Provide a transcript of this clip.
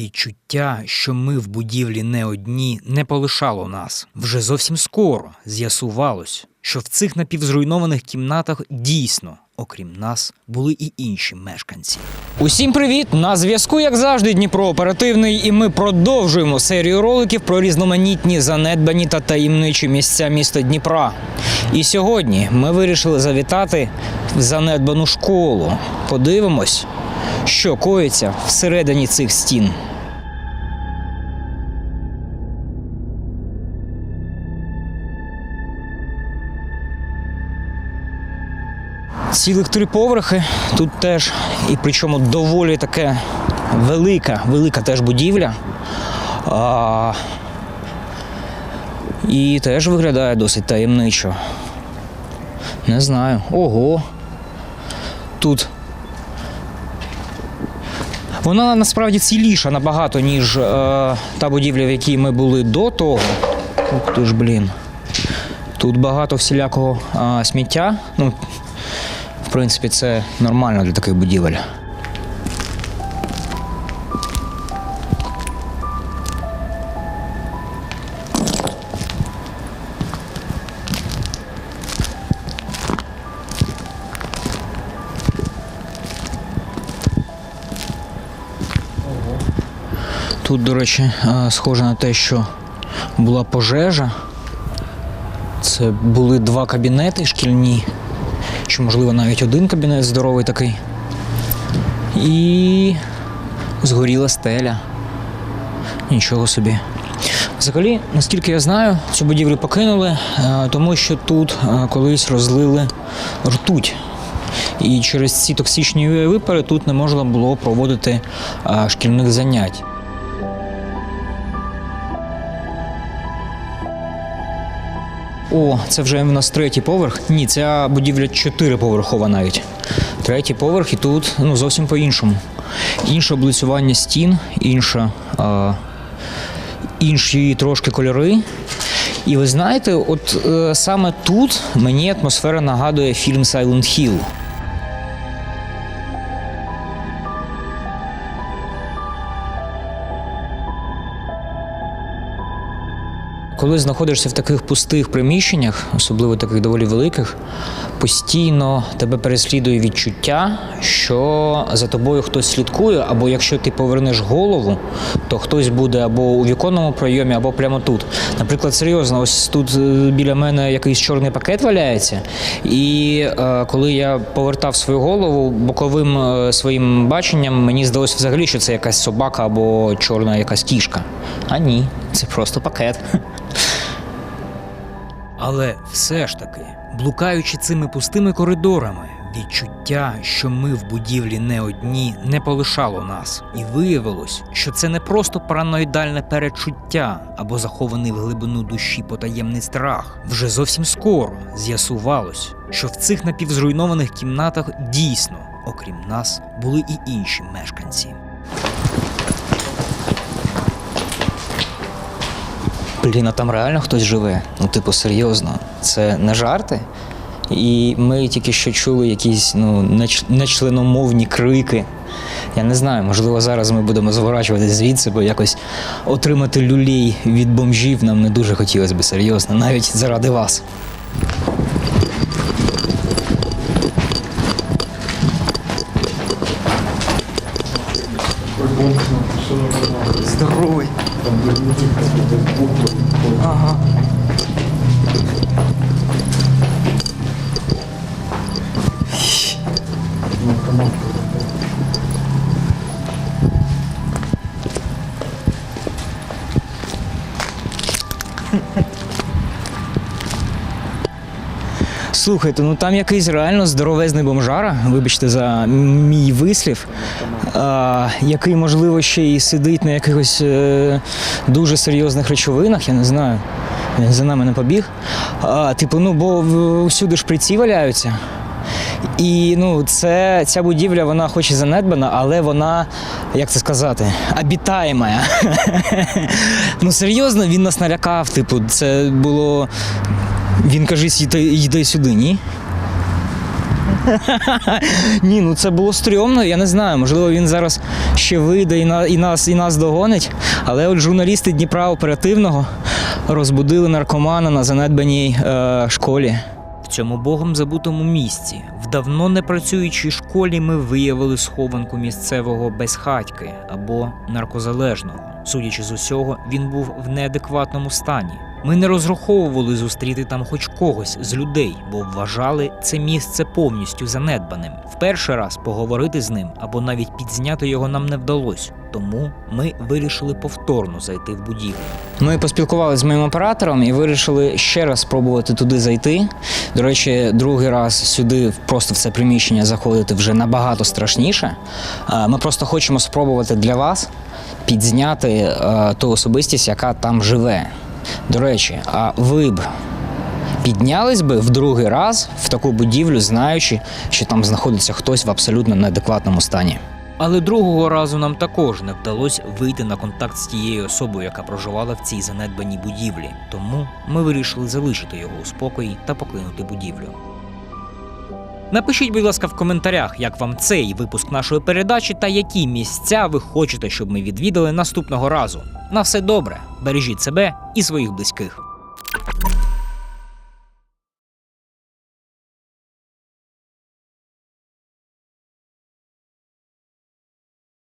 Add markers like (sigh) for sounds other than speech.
Відчуття, що ми в будівлі не одні, не полишало нас. Вже зовсім скоро з'ясувалось, що в цих напівзруйнованих кімнатах дійсно, окрім нас, були і інші мешканці. Усім привіт! На зв'язку, як завжди, Дніпро оперативний, і ми продовжуємо серію роликів про різноманітні занедбані та таємничі місця міста Дніпра. І сьогодні ми вирішили завітати в занедбану школу. Подивимось, що коїться всередині цих стін. Цілих три поверхи тут теж, і причому доволі таке велика, велика теж будівля. А, і теж виглядає досить таємничо. Не знаю. Ого. Тут. Вона насправді ціліша набагато, ніж е, та будівля, в якій ми були до того. Ух ти ж, блін. Тут багато всілякого е, сміття. Ну, принципі, це нормально для таких будівель. Тут, до речі, е, схоже на те, що була пожежа. Це були два кабінети шкільні, чи, можливо, навіть один кабінет здоровий такий. І згоріла стеля. Нічого собі. Взагалі, наскільки я знаю, цю будівлю покинули, е, тому що тут е, колись розлили ртуть. І через ці токсичні випари тут не можна було проводити е, шкільних занять. О, це вже в нас третій поверх. Ні, ця будівля чотириповерхова навіть. Третій поверх і тут ну, зовсім по-іншому. Інше облицювання стін, інша, а, інші трошки кольори. І ви знаєте, от е, саме тут мені атмосфера нагадує фільм Silent Hill. Коли знаходишся в таких пустих приміщеннях, особливо таких доволі великих, постійно тебе переслідує відчуття, що за тобою хтось слідкує, або якщо ти повернеш голову, то хтось буде або у віконному прийомі, або прямо тут. Наприклад, серйозно, ось тут е, біля мене якийсь чорний пакет валяється, і е, коли я повертав свою голову боковим е, своїм баченням, мені здалося взагалі, що це якась собака або чорна якась кішка. А ні, це просто пакет. Але все ж таки, блукаючи цими пустими коридорами, відчуття, що ми в будівлі не одні, не полишало нас, і виявилось, що це не просто параноїдальне перечуття або захований в глибину душі потаємний страх. Вже зовсім скоро з'ясувалось, що в цих напівзруйнованих кімнатах дійсно, окрім нас, були і інші мешканці. Блін, а там реально хтось живе. Ну, типу, серйозно, це не жарти. І ми тільки що чули якісь ну, нечленомовні крики. Я не знаю, можливо, зараз ми будемо зворачуватись звідси, бо якось отримати люлей від бомжів нам не дуже хотілося б серйозно, навіть заради вас. Здоровий. Ага. Слухайте, ну там якийсь реально здоровезний бомжара, вибачте за мій вислів, а, який, можливо, ще й сидить на якихось е, дуже серйозних речовинах, я не знаю. Він за нами не побіг. А, типу, ну, бо всюди шприці валяються. І ну, це, ця будівля, вона хоч і занедбана, але вона, як це сказати, обітаєма. (laughs) ну серйозно, він нас налякав. Типу, це було. Він каже, йди, йди сюди, ні? (laughs) Ні, ну це було стрьомно, я не знаю. Можливо, він зараз ще вийде і, на, і, нас, і нас догонить. Але от журналісти Дніпра оперативного розбудили наркомана на занедбаній е, школі. В цьому богом забутому місці, в давно не працюючій школі, ми виявили схованку місцевого безхатьки або наркозалежного. Судячи з усього, він був в неадекватному стані. Ми не розраховували зустріти там хоч когось з людей, бо вважали це місце повністю занедбаним. В перший раз поговорити з ним або навіть підзняти його нам не вдалося. Тому ми вирішили повторно зайти в будівлю. Ми поспілкувалися з моїм оператором і вирішили ще раз спробувати туди зайти. До речі, другий раз сюди просто в це приміщення заходити вже набагато страшніше. Е, Ми просто хочемо спробувати для вас підзняти е, ту особистість, яка там живе. До речі, а ви б піднялись би в другий раз в таку будівлю, знаючи, що там знаходиться хтось в абсолютно неадекватному стані. Але другого разу нам також не вдалося вийти на контакт з тією особою, яка проживала в цій занедбаній будівлі. Тому ми вирішили залишити його у спокої та покинути будівлю. Напишіть, будь ласка, в коментарях, як вам цей випуск нашої передачі та які місця ви хочете, щоб ми відвідали наступного разу. На все добре, бережіть себе і своїх близьких.